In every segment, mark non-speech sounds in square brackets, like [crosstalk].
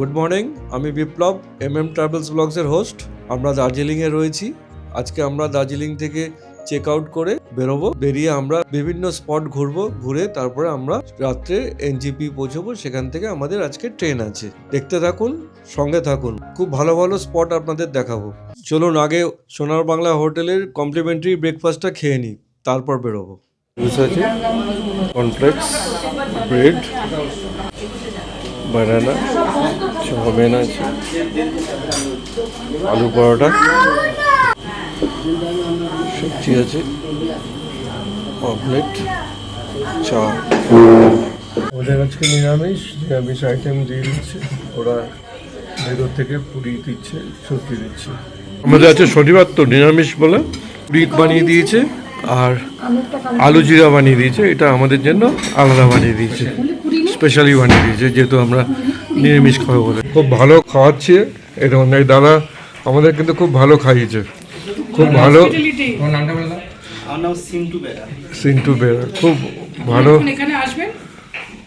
Good morning আমি Biplab M M travels ব্লগসের host আমরা দার্জিলিংয়ে রয়েছি। আজকে আমরা দার্জিলিং থেকে চেক আউট করে বেরোবো। বেরিয়ে আমরা বিভিন্ন স্পট ঘুরবো, ঘুরে তারপরে আমরা রাত্রে এনজিপি পৌঁছবো। সেখান থেকে আমাদের আজকে ট্রেন আছে। দেখতে থাকুন, সঙ্গে থাকুন। খুব ভালো ভালো স্পট আপনাদের দেখাবো। চলুন আগে সোনার বাংলা হোটেলের কমপ্লিমেন্টারি ব্রেকফাস্টটা খেয়ে নিই, তারপর বেরোবো। আছে? কনফ্লেক্স ব্রেড বানানা চাউমিন না। আলু পরোটা। সবজি আছে। অমলেট। চা। ওদের আজকে নিরামিষ নিরামিষ আইটেম দিয়ে দিচ্ছে। ওরা ভেতর থেকে পুরি দিচ্ছে, সবজি দিচ্ছে। আমাদের আছে শনিবার তো নিরামিষ বলে। পুরি বানিয়ে দিয়েছে আর আলু জিরা বানিয়ে দিয়েছে। এটা আমাদের জন্য আলাদা বানিয়ে দিয়েছে। স্পেশালি বানিয়ে দিয়েছে, যেহেতু আমরা নিরামিষ খাব বলে। খুব ভালো খাওয়াচ্ছে এটা এই দাদা আমাদের কিন্তু খুব ভালো খাইয়েছে। খুব ভালো। সিন্টু বেরা। খুব ভালো। যখন এখানে আসবেন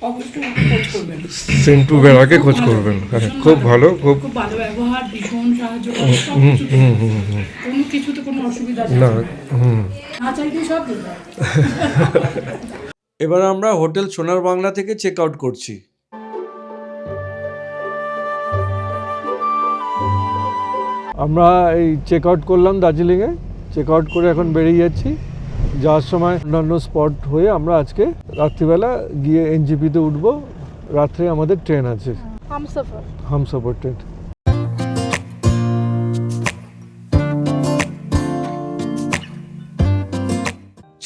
অবশ্যই খোঁজ করবেন। সিন্টু বেরাকে খোঁজ করবেন। হ্যাঁ খুব ভালো খুব না [laughs] এবার আমরা হোটেল সোনার বাংলা থেকে চেক আউট করছি। আমরা এই চেক আউট করলাম দার্জিলিংয়ে। চেক আউট করে এখন বেরিয়ে যাচ্ছি। যাওয়ার সময় অন্যান্য স্পট হয়ে আমরা আজকে রাত্রিবেলা গিয়ে এনজিপিতে উঠবো। রাত্রে আমাদের ট্রেন আছে। হামসফর। ট্রেন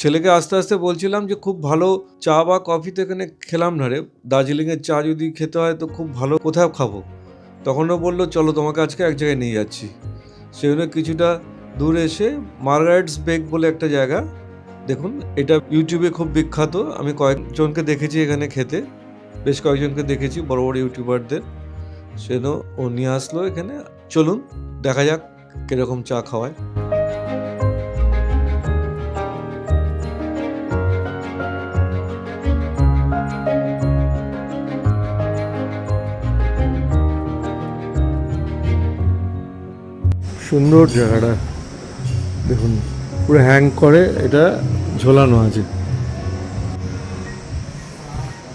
ছেলেকে আস্তে আস্তে বলছিলাম যে খুব ভালো চা বা কফি তো এখানে খেলাম না রে। দার্জিলিংয়ের চা যদি খেতে হয় তো খুব ভালো। কোথায় খাব? তখনও বলল, চলো তোমাকে আজকে এক জায়গায় নিয়ে যাচ্ছি। সেই জন্য কিছুটা দূর এসে মার্গারেটস বেক বলে একটা জায়গা, দেখুন, এটা ইউটিউবে খুব বিখ্যাত। আমি কয়েকজনকে দেখেছি এখানে খেতে, বেশ কয়েকজনকে দেখেছি, বড় বড় ইউটিউবারদের সেজন্য ও নিয়ে আসলো এখানে। চলুন, দেখা যাক কীরকম চা খাওয়ায়। সুন্দর জায়গাটা। দেখুন, পুরো হ্যাং করে এটা ঝোলানো আছে।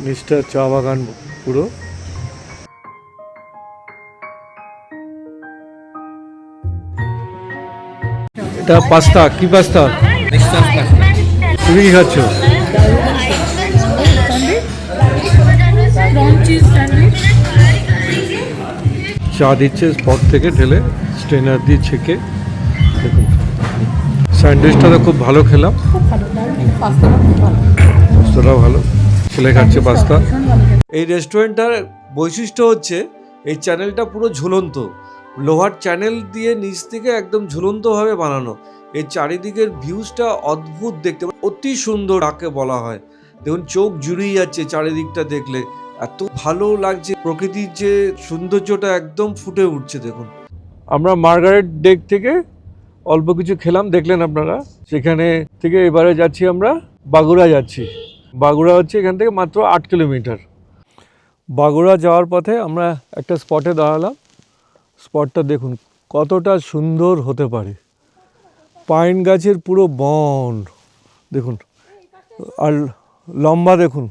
নিচটা চা বাগান পুরো। এটা পাস্তা, কি পাস্তা? তুমি কি খাচ্ছ? চা দিচ্ছে, স্পট থেকে ঢেলে। স্ট্রেনার দিয়ে ছেঁকে দেখুন। স্যান্ডউইচটা তো খুব ভালো খেলাম। খুব ভালো দারুণ। পাস্তাটা ভালো। পাস্তাটাও ভালো। ছেলে খাচ্ছে পাস্তা। এই রেস্টুরেন্টটার বৈশিষ্ট্য হচ্ছে এই চ্যানেলটা পুরো ঝুলন্ত। লোহার চ্যানেল দিয়ে নিচ থেকে একদম ঝুলন্তভাবে বানানো। এই চারিদিকের ভিউজটা অদ্ভুত দেখতে অতি সুন্দর কাকে বলা হয়। দেখুন চোখ জুড়িয়ে যাচ্ছে চারিদিকটা দেখলে। এত ভালো লাগছে প্রকৃতির যে সৌন্দর্যটা একদম ফুটে উঠছে দেখুন। আমরা মার্গারেট ডেক থেকে অল্প কিছু খেলাম, দেখলেন আপনারা। সেখানে থেকে এবারে যাচ্ছি আমরা, বাগুড়া যাচ্ছি। বাগুড়া হচ্ছে এখান থেকে মাত্র আট কিলোমিটার। বাগুড়া যাওয়ার পথে আমরা একটা স্পটে দাঁড়ালাম। স্পটটা দেখুন, কতটা সুন্দর হতে পারে। পাইন গাছের পুরো বন। দেখুন, আর লম্বা দেখুন।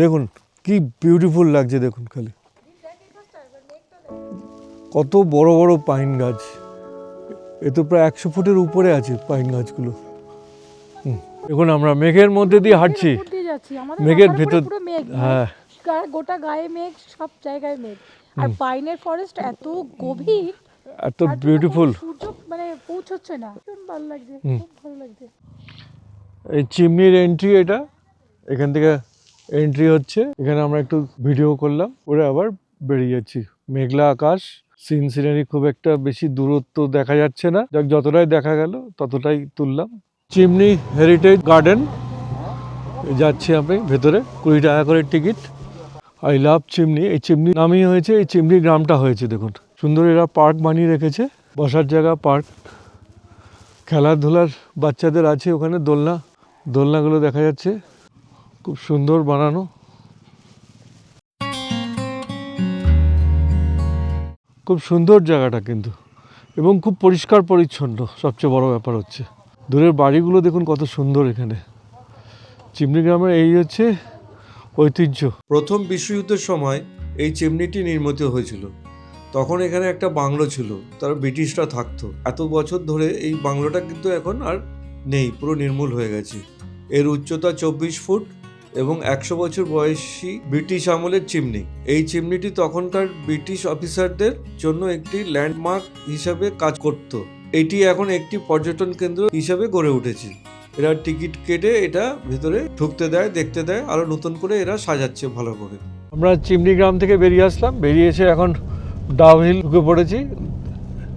দেখুন, কি বিউটিফুল লাগছে দেখুন খালি। কত বড় বড় পাইন গাছ। এ তো প্রায় একশো ফুটের উপরে আছে পাইন গাছগুলো। এখন আমরা মেঘের মধ্যে দিয়ে হাঁটছি। মেঘের ভেতর হ্যাঁ। গোটা গায়ে মেঘ সব জায়গায় মেঘ। আর পাইনের ফরেস্ট এত গভীর এত বিউটিফুল সূর্য মানে পৌঁছচ্ছে না। ভীষণ ভালো লাগছে খুব ভালো লাগছে। এই চিমনির এন্ট্রি এটা এখান থেকে এন্ট্রি হচ্ছে। এখানে আমরা একটু ভিডিও করলাম করে আবার বেরিয়ে যাচ্ছি। মেঘলা আকাশ সিন সিনারি খুব একটা বেশি দূরত্ব দেখা যাচ্ছে না। যাক, যতটাই দেখা গেল, ততটাই তুললাম। Chimney heritage garden. যাচ্ছি আমি ভেতরে, কুড়ি টাকা করে টিকিট। I love chimney. এই চিমনি নামই হয়েছে, এই চিমনি গ্রামটা হয়েছে, দেখুন। সুন্দর এরা পার্ক বানিয়ে রেখেছে, বসার জায়গা, পার্ক। খেলাধুলার বাচ্চাদের আছে ওখানে, দোলনা। দোলনাগুলো দেখা যাচ্ছে। খুব সুন্দর বানানো। খুব সুন্দর জায়গাটা কিন্তু। এবং খুব পরিষ্কার পরিচ্ছন্ন, সবচেয়ে বড় ব্যাপার হচ্ছে। দূরের বাড়িগুলো দেখুন কত সুন্দর এখানে। চিমনি গ্রামের এই হচ্ছে ঐতিহ্য। প্রথম বিশ্বযুদ্ধের সময় এই চিমনিটি নির্মিত হয়েছিল। তখন এখানে একটা বাংলো ছিল, তার ব্রিটিশরা থাকতো। এত বছর ধরে এই বাংলোটা কিন্তু এখন আর নেই, পুরো নির্মূল হয়ে গেছে। এর উচ্চতা চব্বিশ ফুট এবং একশো বছর বয়সী ব্রিটিশ আমলের চিমনি। এই চিমনিটি তখনকার ব্রিটিশ অফিসারদের জন্য একটি ল্যান্ডমার্ক হিসাবে কাজ করত। এটি এখন একটি পর্যটন কেন্দ্র হিসাবে গড়ে উঠেছে। এরা টিকিট কেটে এটা ভিতরে ঢুকতে দেয়, দেখতে দেয়, আরও নতুন করে এরা সাজাচ্ছে ভালো করে। আমরা চিমনি গ্রাম থেকে বেরিয়ে আসলাম। বেরিয়ে এসে এখন ডাউহিল ঢুকে পড়েছি।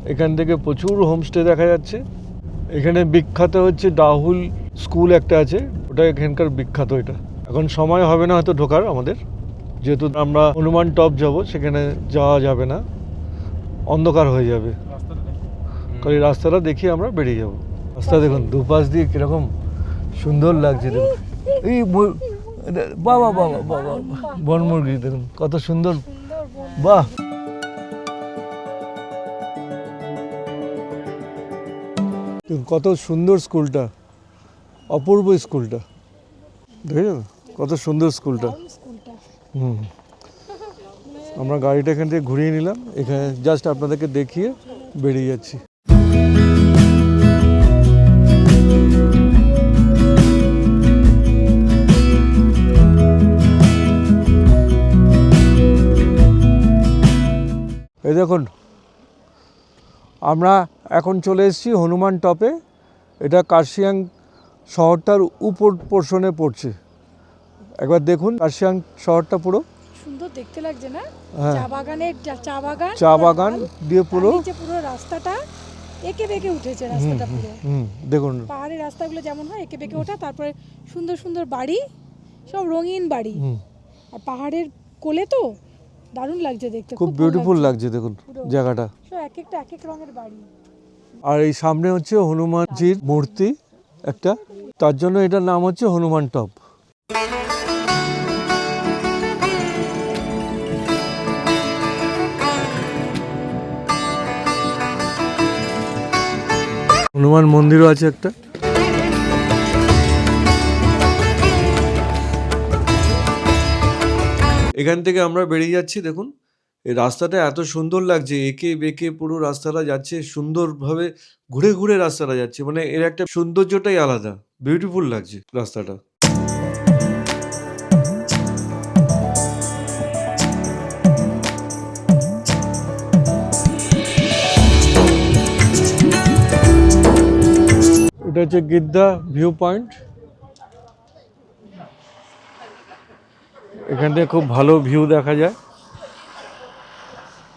এখান থেকে প্রচুর হোমস্টে দেখা যাচ্ছে। এখানে বিখ্যাত হচ্ছে ডাহুল স্কুল একটা আছে। ওটা এখানকার বিখ্যাত এটা। এখন সময় হবে না হয়তো ঢোকার আমাদের। যেহেতু আমরা হনুমান টপ যাব সেখানে যাওয়া যাবে না। অন্ধকার হয়ে যাবে। কারণ এই রাস্তাটা দেখি আমরা বেরিয়ে যাব। রাস্তা দেখুন দুপাশ দিয়ে কীরকম সুন্দর লাগছে দেখুন। এই বাবা বাবা বাবা বনমুরগি দেখুন কত সুন্দর। বাহ। কত সুন্দর স্কুলটা অপূর্ব স্কুলটা। দেখেছ কত সুন্দর স্কুলটা। হুম। আমরা গাড়িটা এখান থেকে ঘুরিয়ে নিলাম। এখানে জাস্ট আপনাদেরকে দেখিয়ে বেরিয়ে যাচ্ছি। এই দেখুন আমরা এখন চলে এসেছি হনুমান টপে। এটা কার্শিয়াং শহরটার উপর পোর্শনে পড়ছে। একবার দেখুন কার্শিয়াং শহরটা পুরো। সুন্দর দেখতে লাগছে না? হ্যাঁ। চা বাগানের চা- বাগান চা বাগান দিয়ে পুরো। নিচে পুরো রাস্তাটা এঁকে বেঁকে উঠেছে রাস্তাটা পুরো। দেখুন। পাহাড়ের রাস্তাগুলো যেমন হয় এঁকে বেঁকে ওঠা তারপরে সুন্দর সুন্দর বাড়ি সব রঙিন বাড়ি। আর পাহাড়ের কোলে তো দারুণ লাগছে দেখতে খুব বিউটিফুল লাগছে। লাগছে দেখুন জায়গাটা। সব এক একটা এক এক রঙের বাড়ি। আর এই সামনে হচ্ছে হনুমানজির মূর্তি একটা। তার জন্য এটার নাম হচ্ছে হনুমান টপ। হনুমান মন্দিরও আছে একটা। এখান থেকে আমরা বেরিয়ে যাচ্ছি, দেখুন। এই রাস্তাটা এত সুন্দর লাগছে, একে বেঁকে পুরো রাস্তাটা যাচ্ছে, সুন্দরভাবে ঘুরে ঘুরে রাস্তাটা যাচ্ছে। মানে এর একটা সৌন্দর্যটাই আলাদা বিউটিফুল লাগছে রাস্তাটা। এটা হচ্ছে গিদ্দা ভিউ পয়েন্ট। এখান থেকে খুব ভালো ভিউ দেখা যায়।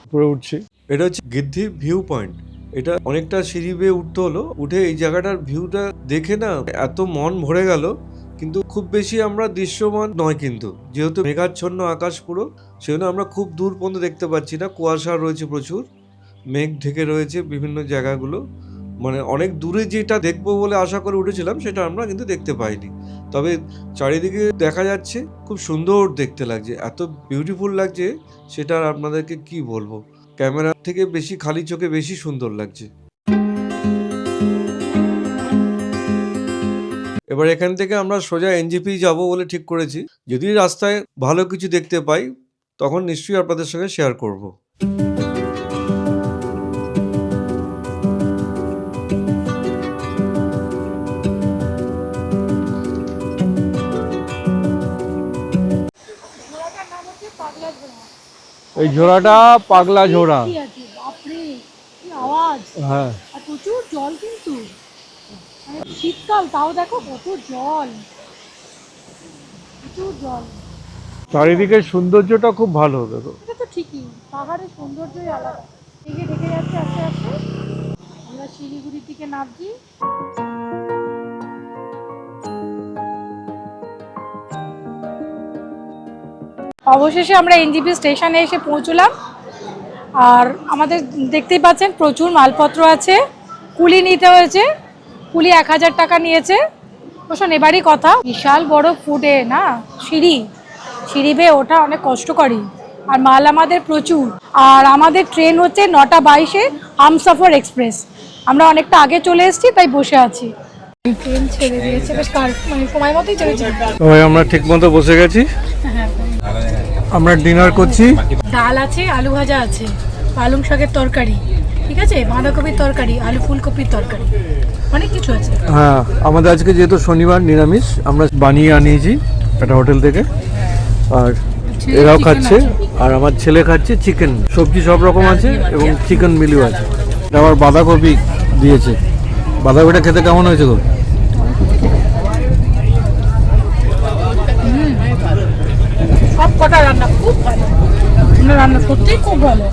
উপরে উঠছি। এটা হচ্ছে গিদ্ধি ভিউ পয়েন্ট। এটা অনেকটা সিঁড়ি বেয়ে উঠতে হলো। উঠে এই জায়গাটার ভিউটা দেখে না এত মন ভরে গেল, কিন্তু খুব বেশি আমরা দৃশ্যমান নয় কিন্তু। যেহেতু মেঘাচ্ছন্ন আকাশ পুরো, সেজন্য আমরা খুব দূর পর্যন্ত দেখতে পাচ্ছি না। কুয়াশা রয়েছে প্রচুর, মেঘ ঢেকে রয়েছে বিভিন্ন জায়গাগুলো। মানে অনেক দূরে যেটা দেখব বলে আশা করে উঠেছিলাম, সেটা আমরা কিন্তু দেখতে পাইনি। তবে চারিদিকে দেখা যাচ্ছে, খুব সুন্দর দেখতে লাগছে, এত বিউটিফুল লাগছে, সেটা আপনাদেরকে কি বলব? ক্যামেরা থেকে বেশি, খালি চোখে বেশি সুন্দর লাগছে। এবার এখান থেকে আমরা সোজা এনজিপি যাব বলে ঠিক করেছি। যদি রাস্তায় ভালো কিছু দেখতে পাই, তখন নিশ্চয়ই আপনাদের সঙ্গে শেয়ার করব। এই ঝোড়াটা পাগলা ঝোড়া। হ্যাঁ। প্রচুর জল কিন্তু। শীতকাল তাও দেখো কত জল। প্রচুর জল। চারিদিকের সৌন্দর্যটা খুব ভালো দেখো। এটা তো ঠিকই পাহাড়ের সৌন্দর্যই আলাদা। ঢেকে ঢেকে যাচ্ছে আস্তে আস্তে। আমরা শিলিগুড়ির দিকে নামছি। অবশেষে আমরা এনজিপি স্টেশনে এসে পৌঁছলাম। আর আমাদের দেখতেই পাচ্ছেন প্রচুর মালপত্র আছে। কুলি নিতে হয়েছে। কুলি এক হাজার টাকা নিয়েছে। অবশ্য নেবারই কথা। বিশাল বড় ফুডে না? সিঁড়ি। সিঁড়ি বেয়ে ওঠা অনেক কষ্টকরই। আর মাল আমাদের প্রচুর। আর আমাদের ট্রেন হচ্ছে নটা বাইশে হামসফর এক্সপ্রেস। আমরা অনেকটা আগে চলে এসেছি, তাই বসে আছি। ট্রেন ছেড়ে দিয়েছে। বেশ কার- মানে সময় মতোই সবাই আমরা ঠিক মতো বসে গেছি। আমরা ডিনার করছি। ডাল আছে আলু ভাজা আছে পালং শাকের তরকারি ঠিক আছে? বাঁধাকপির তরকারি আলু ফুলকপির তরকারি অনেক কিছু আছে। হ্যাঁ আমাদের আজকে যেহেতু শনিবার নিরামিষ আমরা বানিয়ে আনিয়েছি একটা হোটেল থেকে। আর এরাও খাচ্ছে আর আমার ছেলে খাচ্ছে চিকেন সবজি সব রকম আছে এবং চিকেন মিলিও আছে। আবার বাঁধাকপি দিয়েছে। বাঁধাকপিটা খেতে কেমন হয়েছে গো? কটা রান্না? খুব ভালো। আমরা রান্না সত্যিই খুব ভালো।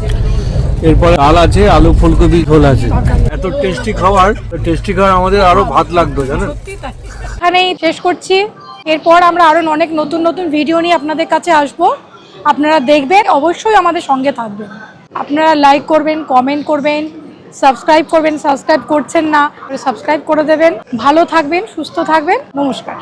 এরপরে ডাল আছে আলু ফুলকপি ঝোল আছে। এত টেস্টি খাবার টেস্টি খাবার আমাদের আরও ভাত লাগতো জানেন এখানেই শেষ করছি। এরপর আমরা আরও অনেক নতুন নতুন ভিডিও নিয়ে আপনাদের কাছে আসব। আপনারা দেখবেন অবশ্যই আমাদের সঙ্গে থাকবেন। আপনারা লাইক করবেন কমেন্ট করবেন সাবস্ক্রাইব করবেন সাবস্ক্রাইব করছেন না সাবস্ক্রাইব করে দেবেন। ভালো থাকবেন সুস্থ থাকবেন। নমস্কার।